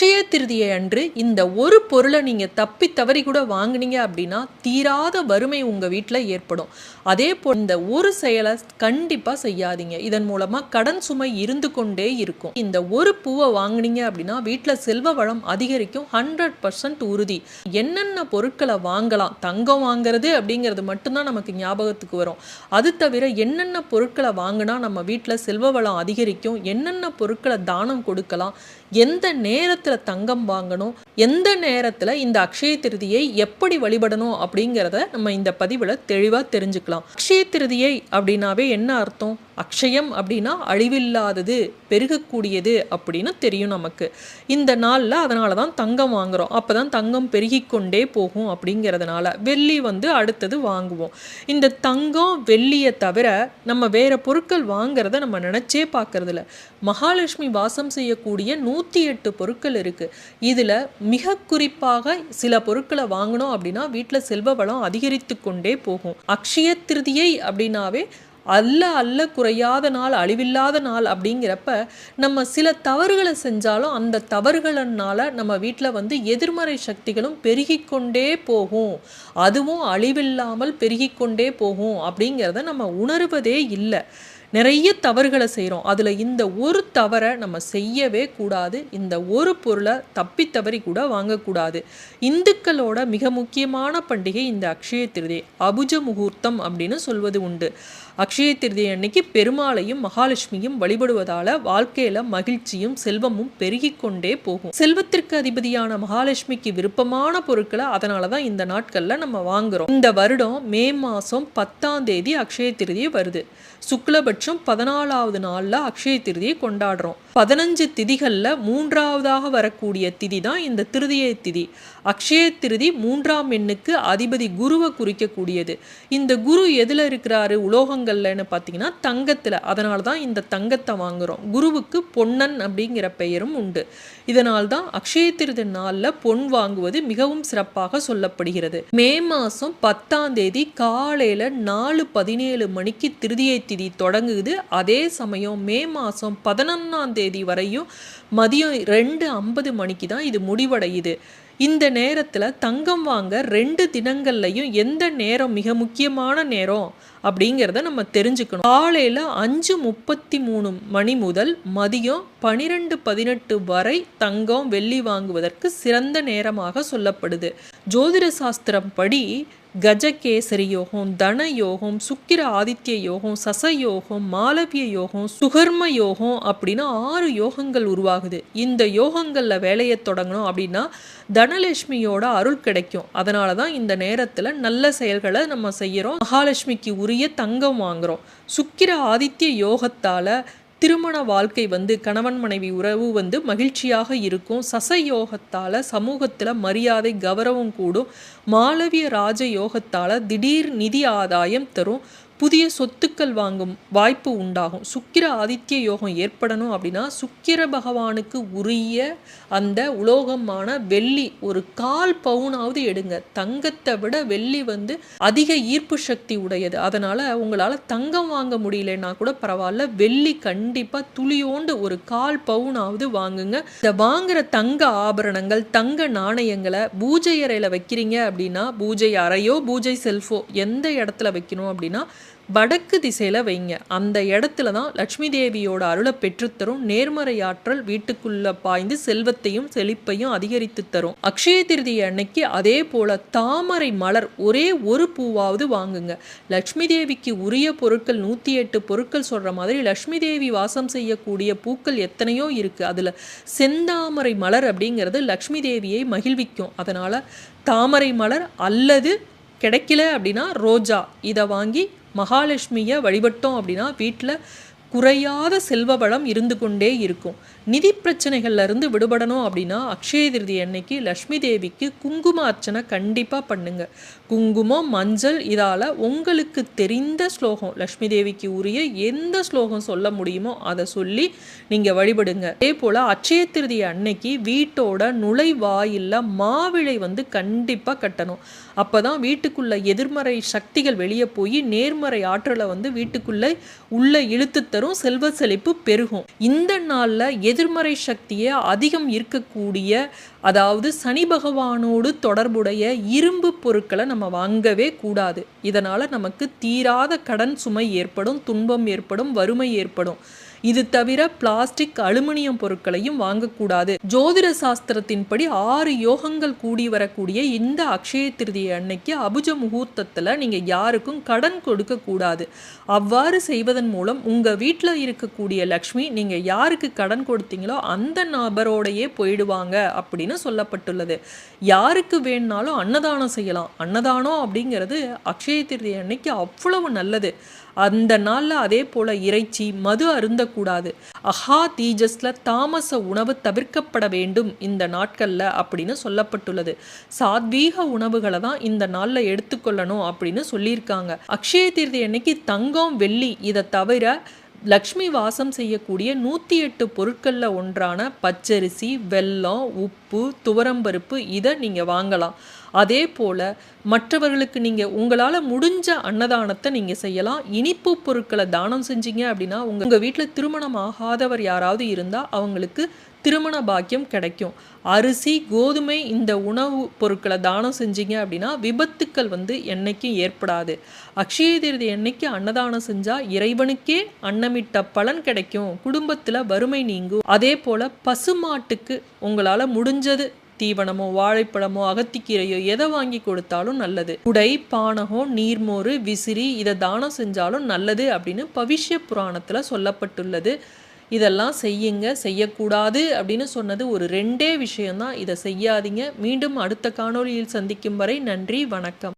அக்ஷய திருதியை அன்று இந்த ஒரு பொருளை நீங்கள் தப்பி தவறி கூட வாங்குனீங்க அப்படின்னா தீராத வறுமை உங்கள் வீட்டில் ஏற்படும். அதே போல் இந்த ஒரு செயலை கண்டிப்பாக செய்யாதீங்க. இதன் மூலமாக கடன் சுமை இருந்து கொண்டே இருக்கும். இந்த ஒரு பூவை வாங்குனீங்க அப்படின்னா வீட்டில் செல்வ வளம் அதிகரிக்கும். ஹண்ட்ரட் பர்சன்ட் உறுதி. என்னென்ன பொருட்களை வாங்கலாம்? தங்கம் வாங்குறது அப்படிங்கிறது மட்டும்தான் நமக்கு ஞாபகத்துக்கு வரும். அது தவிர என்னென்ன பொருட்களை வாங்கினா நம்ம வீட்டில் செல்வ வளம் அதிகரிக்கும்? என்னென்ன பொருட்களை தானம் கொடுக்கலாம்? எந்த நேரத்தில் தங்கம் வாங்கணும். எந்த நேரத்தில் இந்த அக்ஷய திருதியை எப்படி வழிபடணும் அப்படிங்கிறத நம்ம இந்த பதிவில் தெளிவாக தெரிஞ்சுக்கலாம். அக்ஷய திருதியை அப்படின்னாவே என்ன அர்த்தம்? அக்ஷயம் அப்படின்னா அழிவில்லாதது பெருகக்கூடியது அப்படின்னு தெரியும் நமக்கு. இந்த நாளில் அதனால தான் தங்கம் வாங்குறோம். அப்போ தான் தங்கம் பெருகிக்கொண்டே போகும் அப்படிங்கிறதுனால வெள்ளி வந்து அடுத்தது வாங்குவோம். இந்த தங்கம் வெள்ளியை தவிர நம்ம வேற பொருட்கள் வாங்குறத நம்ம நினச்சே பார்க்கறதில்ல. மகாலட்சுமி வாசம் செய்யக்கூடிய நூற்றி எட்டு பொருட்கள் இருக்குது இதில் மிக குறிப்பாக சில பொருட்களை வாங்கினோம் அப்படின்னா வீட்டில் செல்வ வளம் அதிகரித்து கொண்டே போகும். அக்ஷய திருதியை அப்படின்னாவே அல்ல அல்ல குறையாத நாள் அழிவில்லாத நாள் அப்படிங்கிறப்ப நம்ம சில தவறுகளை செஞ்சாலும் அந்த தவறுகளினால நம்ம வீட்டில் வந்து எதிர்மறை சக்திகளும் பெருகிக்கொண்டே போகும். அதுவும் அழிவில்லாமல் பெருகிக்கொண்டே போகும் அப்படிங்கிறத நம்ம உணர்வதே இல்லை. நிறைய தவறுகளை செய்கிறோம் அதில் இந்த ஒரு தவறை நம்ம செய்யவே கூடாது. இந்த ஒரு பொருளை தப்பி தவறி கூட வாங்கக்கூடாது. இந்துக்களோட மிக முக்கியமான பண்டிகை இந்த அக்ஷய திருதி அபுஜ முகூர்த்தம் அப்படின்னு சொல்வது உண்டு. அக்ஷய திருதி அன்னைக்கு பெருமாளையும் மகாலட்சுமியும் வழிபடுவதால வாழ்க்கையில மகிழ்ச்சியும் செல்வமும் பெருகி கொண்டே போகும். செல்வத்திற்கு அதிபதியான மகாலட்சுமிக்கு விருப்பமான பொருட்களை அதனாலதான் இந்த நாட்கள்ல நம்ம வாங்குறோம். இந்த வருடம் மே மாசம் பத்தாம் தேதி அக்ஷய திருதி வருது. சுக்லபட்சம் பதினாலாவது நாளில் அக்ஷய திருதியை கொண்டாடுறோம். பதினஞ்சு திதிகளில் மூன்றாவதாக வரக்கூடிய திதி தான் இந்த திருதியை திதி. அக்ஷய திருதி மூன்றாம் எண்ணுக்கு அதிபதி குருவை குறிக்கக்கூடியது. இந்த குரு எதில் இருக்கிறாரு? உலோகங்கள்லன்னு பார்த்தீங்கன்னா தங்கத்தில். அதனால தான் இந்த தங்கத்தை வாங்குகிறோம் குருவுக்கு பொன்னன் அப்படிங்கிற பெயரும் உண்டு. இதனால் தான் அக்ஷய திருதி நாளில் பொன் வாங்குவது மிகவும் சிறப்பாக சொல்லப்படுகிறது. மே மாதம் பத்தாம் தேதி காலையில் நாலு பதினேழு மணிக்கு திருதியை திதி தொடங்குது. அதே சமயம் மே மாதம் பதினொன்றாம் தேதி வரையும் மதியம் ரெண்டு ஐம்பது மணிக்கு தான் இது முடிவடையுது. இந்த நேரத்தில் தங்கம் வாங்க ரெண்டு தினங்கள்லையும் எந்த நேரம் மிக முக்கியமான நேரம் அப்படிங்கிறத நம்ம தெரிஞ்சுக்கணும். காலையில் அஞ்சு முப்பத்தி மூணு மணி முதல் மதியம் பனிரெண்டு பதினெட்டு வரை தங்கம் வெள்ளி வாங்குவதற்கு சிறந்த நேரமாக சொல்லப்படுது. ஜோதிட சாஸ்திரம் படி கஜகேசரி யோகம் தன யோகம் சுக்கிர ஆதித்ய யோகம் சச யோகம் மாலவிய யோகம் சுகர்ம யோகம் அப்படின்னு ஆறு யோகங்கள் உருவாகுது. இந்த யோகங்களில் வேலையை தொடங்கணும் அப்படின்னா தனலட்சுமியோட அருள் கிடைக்கும். அதனால தான் இந்த நேரத்தில் நல்ல செயல்களை நம்ம செய்கிறோம் மகாலட்சுமிக்கு உரிய தங்கம் வாங்குகிறோம் சுக்கிர ஆதித்ய யோகத்தால் திருமண வாழ்க்கை வந்து கணவன் மனைவி உறவு வந்து மகிழ்ச்சியாக இருக்கும். சசயோகத்தால் சமூகத்தில் மரியாதை கௌரவம் கூடும். மாளவிய ராஜ யோகத்தால் திடீர் நிதி ஆதாயம் தரும். புதிய சொத்துக்கள் வாங்கும் வாய்ப்பு உண்டாகும். சுக்கிர ஆதித்ய யோகம் ஏற்படணும் அப்படின்னா சுக்கிர பகவானுக்கு உரிய அந்த உலோகமான வெள்ளி ஒரு கால் பவுனாவது எடுங்க. தங்கத்தை விட வெள்ளி வந்து அதிக ஈர்ப்பு சக்தி உடையது. அதனால் உங்களால் தங்கம் வாங்க முடியலன்னா கூட பரவாயில்ல. வெள்ளி கண்டிப்பாக துளியோண்டு ஒரு கால் பவுனாவது வாங்குங்க. இந்த வாங்குற தங்க ஆபரணங்கள் தங்க நாணயங்களை பூஜை அறையில் வைக்கிறீங்க அப்படின்னா பூஜை அறையோ பூஜை செல்ஃபோ எந்த இடத்துல வைக்கணும் அப்படின்னா வடக்கு திசையில் வைங்க. அந்த இடத்துல தான் லட்சுமி தேவியோட அருளை பெற்றுத்தரும் நேர்மறை ஆற்றல் வீட்டுக்குள்ள பாய்ந்து செல்வத்தையும் செழிப்பையும் அதிகரித்து தரும். அக்ஷய திருதி அன்னைக்கு அதே போல தாமரை மலர் ஒரே ஒரு பூவாவது வாங்குங்க. லட்சுமி தேவிக்கு உரிய பொருட்கள் நூற்றி எட்டு பொருட்கள் சொல்கிற மாதிரி லட்சுமி தேவி வாசம் செய்யக்கூடிய பூக்கள் எத்தனையோ இருக்குது அதில் செந்தாமரை மலர் அப்படிங்கிறது லக்ஷ்மி தேவியை மகிழ்விக்கும். அதனால் தாமரை மலர் அல்லது கிடைக்கல அப்படின்னா ரோஜா. இதை வாங்கி மகாலட்சுமியை வழிபட்டோம் அப்படின்னா வீட்டில் குறையாத செல்வ வளம் இருந்து கொண்டே இருக்கும். நிதி பிரச்சனைகள்லேருந்து விடுபடணும் அப்படின்னா அக்ஷய திருதி அன்னைக்கு லக்ஷ்மி தேவிக்கு குங்கும அர்ச்சனை கண்டிப்பாக பண்ணுங்க. குங்குமம் மஞ்சள் இதால் உங்களுக்கு தெரிந்த ஸ்லோகம் லக்ஷ்மி தேவிக்கு உரிய எந்த ஸ்லோகம் சொல்ல முடியுமோ அதை சொல்லி நீங்கள் வழிபடுங்க. அதே போல் அக்ஷய திருதி அன்னைக்கு வீட்டோட நுழைவாயில் மாவிளை வந்து கண்டிப்பாக கட்டணும். அப்போ தான் வீட்டுக்குள்ள எதிர்மறை சக்திகள் வெளியே போய் நேர்மறை ஆற்றலை வந்து வீட்டுக்குள்ளே உள்ளே இழுத்து தரும் செல்வ செழிப்பு பெருகும். இந்த நாளில் எதிர்மறை சக்தியை அதிகம் இருக்கக்கூடிய அதாவது சனி பகவானோடு தொடர்புடைய இரும்பு பொருட்களை நம்ம வாங்கவே கூடாது. இதனால் நமக்கு தீராத கடன் சுமை ஏற்படும் துன்பம் ஏற்படும் வறுமை ஏற்படும். இது தவிர பிளாஸ்டிக் அலுமினியம் பொருட்களையும் வாங்கக்கூடாது. ஜோதிட சாஸ்திரத்தின்படி ஆறு யோகங்கள் கூடி வரக்கூடிய இந்த அக்ஷய திருதியை அன்னைக்கு அபுஜ முகூர்த்தத்தில் நீங்கள் யாருக்கும் கடன் கொடுக்க கூடாது அவ்வாறு செய்வதன் மூலம் உங்கள் வீட்டில் இருக்கக்கூடிய லக்ஷ்மி நீங்கள் யாருக்கு கடன் கொடுத்தீங்களோ அந்த நபரோடையே போயிடுவாங்க அப்படின்னு சொல்லப்பட்டுள்ளது. யாருக்கு வேணுனாலும் அன்னதானம் செய்யலாம். அன்னதானம் அப்படிங்கிறது அக்ஷய திருதி அன்னைக்கு அவ்வளவு நல்லது. அந்த நாளில் அதே போல் இறைச்சி மது அருந்தக்கூடாது. அஹா தீஜஸில் தாமச உணவு தவிர்க்கப்பட வேண்டும் இந்த நாட்களில் அப்படின்னு சொல்லப்பட்டுள்ளது. சாத்வீக உணவுகளை தான் இந்த நாளில் எடுத்துக்கொள்ளணும் அப்படின்னு சொல்லியிருக்காங்க. அக்ஷய தீர்த்தி அன்னைக்கு தங்கம் வெள்ளி இதை தவிர லக்ஷ்மி வாசம் செய்யக்கூடிய நூற்றி எட்டு பொருட்களில் ஒன்றான பச்சரிசி வெல்லம் உப்பு துவரம்பருப்பு இதை நீங்கள் வாங்கலாம். அதே போல் மற்றவர்களுக்கு நீங்கள் உங்களால் முடிஞ்ச அன்னதானத்தை நீங்கள் செய்யலாம். இனிப்பு பொருட்களை தானம் செஞ்சீங்க அப்படின்னா உங்கள் உங்கள் வீட்டில் திருமணம் ஆகாதவர் யாராவது இருந்தால் அவங்களுக்கு திருமண பாக்கியம் கிடைக்கும். அரிசி கோதுமை இந்த உணவு பொருட்களை தானம் செஞ்சீங்க அப்படின்னா விபத்துக்கள் வந்து என்றைக்கும் ஏற்படாது. அக்ஷய திருதி என்னைக்கு அன்னதானம் செஞ்சால் இறைவனுக்கே அன்னமிட்ட பலன் கிடைக்கும். குடும்பத்தில் வறுமை நீங்கும். அதே போல் பசுமாட்டுக்கு உங்களால் முடிஞ்சது தீவனமோ வாழைப்பழமோ அகத்திக்கீரையோ எதை வாங்கி கொடுத்தாலும் நல்லது. உடை பானகம் நீர்மோறு விசிறி இதை தானம் செஞ்சாலும் நல்லது அப்படின்னு பவிஷ்ய புராணத்தில் சொல்லப்பட்டுள்ளது. இதெல்லாம் செய்யுங்க செய்யக்கூடாது அப்படின்னு சொன்னது ஒரு ரெண்டே விஷயம்தான். இதை செய்யாதீங்க. மீண்டும் அடுத்த காணொளியில் சந்திக்கும் வரை நன்றி வணக்கம்.